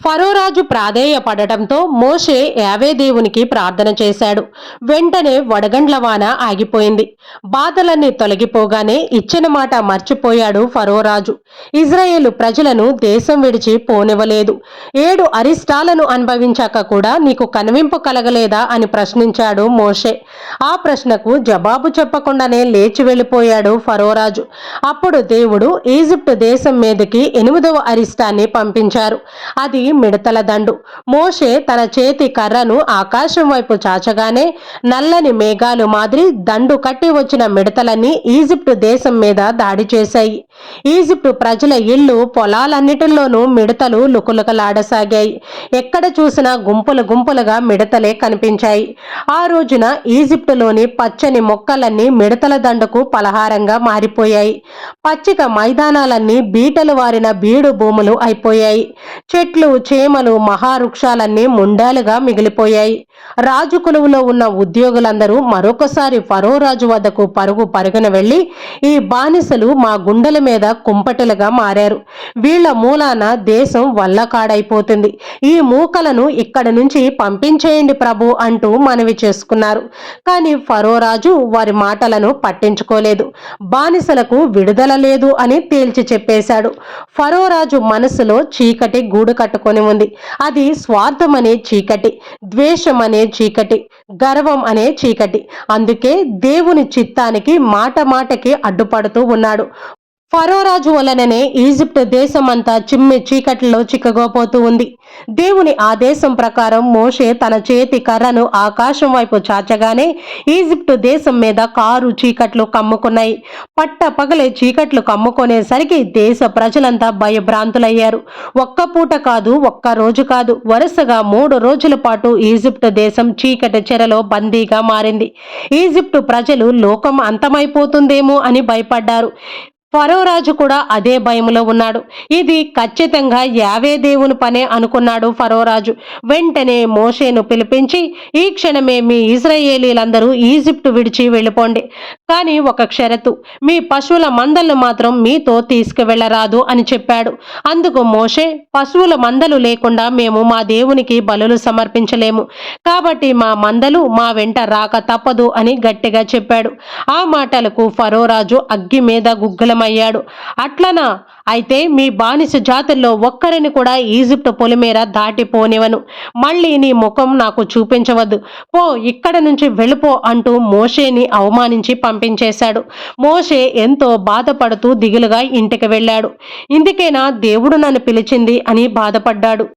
ఫరోరాజు ప్రాధేయపడటంతో మోషే యావే దేవునికి ప్రార్థన చేశాడు. వెంటనే వడగండ్ల వాన ఆగిపోయింది. బాధలన్నీ తొలగిపోగానే ఇచ్చిన మాట మర్చిపోయాడు ఫరోరాజు. ఇజ్రాయేలు ప్రజలను దేశం విడిచి పోనివ్వలేదు. ఏడు అరిష్టాలను అనుభవించాక కూడా నీకు కనువింపు కలగలేదా అని ప్రశ్నించాడు మోషే. ఆ ప్రశ్నకు జవాబు చెప్పకుండానే లేచి వెళ్ళిపోయాడు ఫరోరాజు. అప్పుడు దేవుడు ఈజిప్ట్ దేశం మీదకి ఎనిమిదవ అరిష్టాన్ని పంపించారు. అది మిడతల దండు. మోషే తన చేతి కర్రను ఆకాశం వైపు చాచగానే నల్లని మేఘాలు మాదిరి దండు కట్టి వచ్చిన మిడతలన్నీ ఈజిప్టు దేశం మీద దాడి చేశాయి. ఈజిప్టు ప్రజల ఇళ్ళు పొలాలన్నిటిలోనూ మిడతలు లుకులుకలాడసాగాయి. ఎక్కడ చూసినా గుంపులు గుంపులుగా మిడతలే కనిపించాయి. ఆ రోజున ఈజిప్టులోని పచ్చని మొక్కలన్నీ మిడతల దండకు పలహారంగా మారిపోయాయి. పచ్చిక మైదానాలన్నీ బీటలు వారిన బీడు భూములు అయిపోయాయి. చెట్లు చేమలు మహావృక్షాలన్నీ ముండాలుగా మిగిలిపోయాయి. రాజు కొలువులో ఉన్న ఉద్యోగులందరూ మరొకసారి ఫరో రాజు వద్దకు పరుగు పరుగున వెళ్ళి ఈ బానిసలు మా గుండెల మీద కుంపటలుగా మారారు. వీళ్ళ మూలాన దేశం వల్లకాడైపోతుంది. ఈ మూకలను ఇక్కడి నుంచి పంపించేయండి ప్రభు అంటూ మనవి చేసుకున్నారు. కానీ ఫరో రాజు వారి మాటలను పట్టించుకోలేదు. బానిసలకు విడుదల లేదు అని తేల్చి చెప్పేశాడు. ఫరో రాజు మనసులో చీకటి గూడు కట్టుకొని ఉంది. అది స్వార్థమనే చీకటి. ద్వేషం అనే చీకటి గర్వం అనే చీకటి. అందుకే దేవుని చిత్తానికి మాట మాటకి అడ్డుపడుతూ ఉన్నాడు. ఫరోరాజు వలననే ఈజిప్ట్ దేశమంతా చిమ్మి చీకటిలో చిక్కగోపోతూ ఉంది. దేవుని ఆదేశం ప్రకారం మోషే తన చేతి కర్రను ఆకాశం వైపు చాచగానే ఈజిప్టు దేశం మీద కారు చీకట్లు కమ్ముకున్నాయి. పట్ట పగలే చీకట్లు కమ్ముకునేసరికి దేశ ప్రజలంతా భయభ్రాంతులయ్యారు. ఒక్క పూట కాదు ఒక్క రోజు కాదు వరుసగా మూడు రోజుల పాటు ఈజిప్టు దేశం చీకటి చెరలో బందీగా మారింది. ఈజిప్టు ప్రజలు లోకం అంతమైపోతుందేమో అని భయపడ్డారు. ఫరో రాజు కూడా అదే భయంలో ఉన్నాడు. ఇది ఖచ్చితంగా యావే దేవుని పనే అనుకున్నాడు ఫరోరాజు వెంటనే మోషేను పిలిపించి ఈ క్షణమే మీ ఇజ్రాయేలీలందరూ ఈజిప్టు విడిచి వెళ్ళిపోండి. కానీ ఒక షరతు మీ పశువుల మందలను మాత్రం మీతో తీసుకువెళ్ళరాదు అని చెప్పాడు. అందుకు మోషే పశువుల మందలు లేకుండా మేము మా దేవునికి బలులు సమర్పించలేము. కాబట్టి మా మందలు మా వెంట రాక తప్పదు అని గట్టిగా చెప్పాడు. ఆ మాటలకు ఫరోరాజు అగ్గి మీద అయ్యాడు అట్లనా? అయితే మీ బానిస జాతుల్లో ఒక్కరిని కూడా ఈజిప్ట్ పొలిమేర దాటిపోనివను మళ్ళీ నీ ముఖం నాకు చూపించవద్దు. పో ఇక్కడ నుంచి వెళ్ళిపో అంటూ మోషేని అవమానించి పంపించేశాడు. మోషే ఎంతో బాధపడుతూ దిగులుగా ఇంటికి వెళ్ళాడు. ఇందుకేనా దేవుడు నన్ను పిలిచింది అని బాధపడ్డాడు.